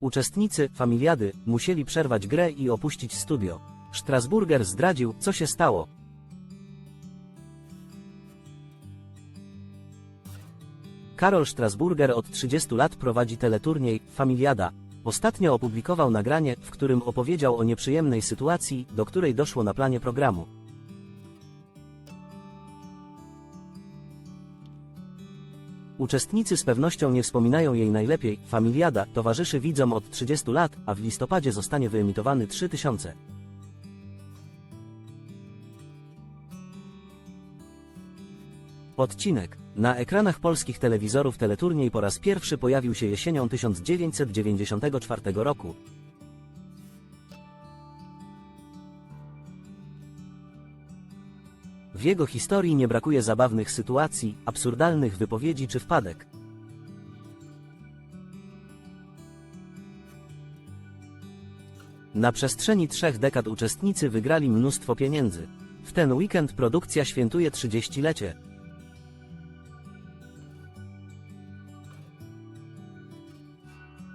Uczestnicy familiady musieli przerwać grę i opuścić studio. Strasburger zdradził, co się stało. Karol Strasburger od 30 lat prowadzi teleturniej Familiada. Ostatnio opublikował nagranie, w którym opowiedział o nieprzyjemnej sytuacji, do której doszło na planie programu. Uczestnicy z pewnością nie wspominają jej najlepiej. Familiada towarzyszy widzom od 30 lat, a w listopadzie zostanie wyemitowany 3000. Odcinek. Na ekranach polskich telewizorów teleturniej po raz pierwszy pojawił się jesienią 1994 roku. W jego historii nie brakuje zabawnych sytuacji, absurdalnych wypowiedzi czy wpadek. Na przestrzeni trzech dekad uczestnicy wygrali mnóstwo pieniędzy. W ten weekend produkcja świętuje 30-lecie.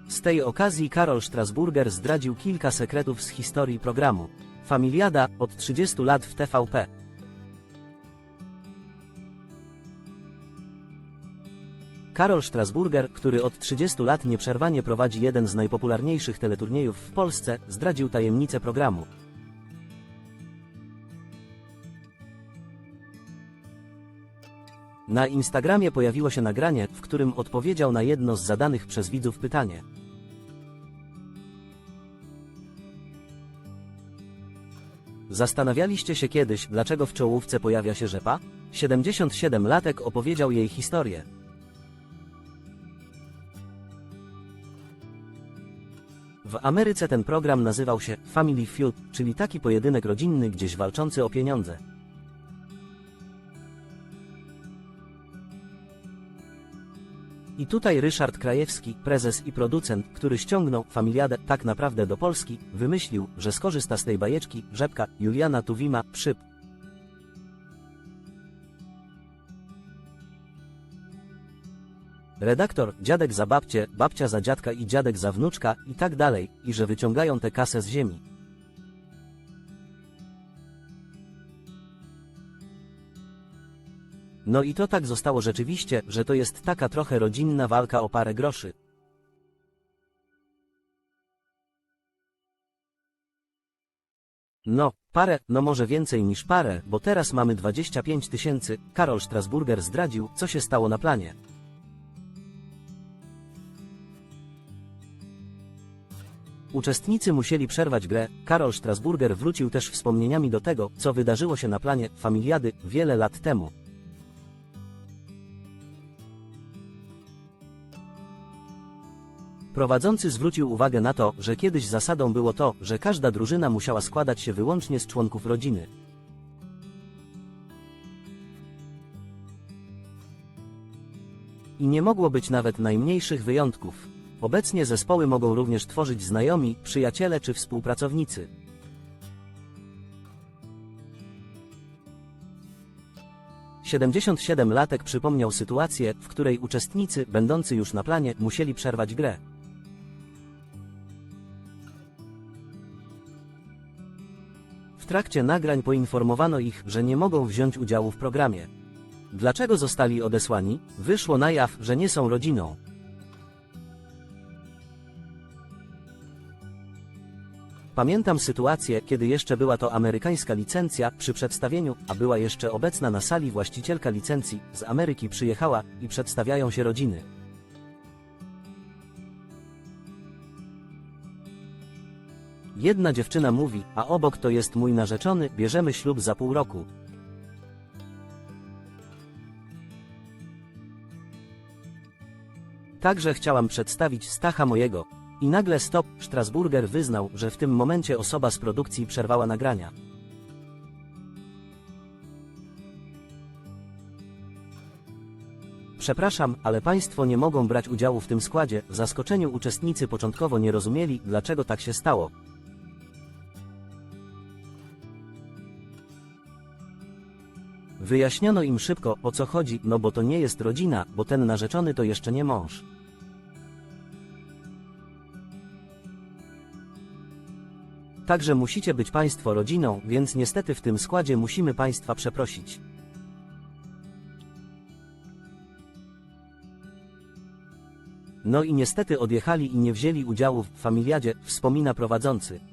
Z tej okazji Karol Strasburger zdradził kilka sekretów z historii programu. Familiada od 30 lat w TVP. Karol Strasburger, który od 30 lat nieprzerwanie prowadzi jeden z najpopularniejszych teleturniejów w Polsce, zdradził tajemnicę programu. Na Instagramie pojawiło się nagranie, w którym odpowiedział na jedno z zadanych przez widzów pytanie. Zastanawialiście się kiedyś, dlaczego w czołówce pojawia się rzepa? 77-latek opowiedział jej historię. W Ameryce ten program nazywał się Family Feud, czyli taki pojedynek rodzinny gdzieś walczący o pieniądze. I tutaj Ryszard Krajewski, prezes i producent, który ściągnął familiadę tak naprawdę do Polski, wymyślił, że skorzysta z tej bajeczki, rzepka, Juliana Tuwima, przyp. Redaktor, dziadek za babcię, babcia za dziadka i dziadek za wnuczka i tak dalej, i że wyciągają tę kasę z ziemi. No i to tak zostało rzeczywiście, że to jest taka trochę rodzinna walka o parę groszy. No, parę, no może więcej niż parę, bo teraz mamy 25 tysięcy. Karol Strasburger zdradził, co się stało na planie. Uczestnicy musieli przerwać grę. Karol Strasburger wrócił też wspomnieniami do tego, co wydarzyło się na planie Familiady wiele lat temu. Prowadzący zwrócił uwagę na to, że kiedyś zasadą było to, że każda drużyna musiała składać się wyłącznie z członków rodziny. I nie mogło być nawet najmniejszych wyjątków. Obecnie zespoły mogą również tworzyć znajomi, przyjaciele czy współpracownicy. Siedemdziesiąt siedem latek przypomniał sytuację, w której uczestnicy, będący już na planie, musieli przerwać grę. W trakcie nagrań poinformowano ich, że nie mogą wziąć udziału w programie. Dlaczego zostali odesłani? Wyszło na jaw, że nie są rodziną. Pamiętam sytuację, kiedy jeszcze była to amerykańska licencja, przy przedstawieniu, a była jeszcze obecna na sali właścicielka licencji, z Ameryki przyjechała i przedstawiają się rodziny. Jedna dziewczyna mówi, a obok to jest mój narzeczony, bierzemy ślub za pół roku. Także chciałam przedstawić Stacha mojego. I nagle stop, Strasburger wyznał, że w tym momencie osoba z produkcji przerwała nagrania. Przepraszam, ale państwo nie mogą brać udziału w tym składzie. W zaskoczeniu uczestnicy początkowo nie rozumieli, dlaczego tak się stało. Wyjaśniono im szybko, o co chodzi, no bo to nie jest rodzina, bo ten narzeczony to jeszcze nie mąż. Także musicie być Państwo rodziną, więc niestety w tym składzie musimy Państwa przeprosić. No i niestety odjechali i nie wzięli udziału w familiadzie, wspomina prowadzący.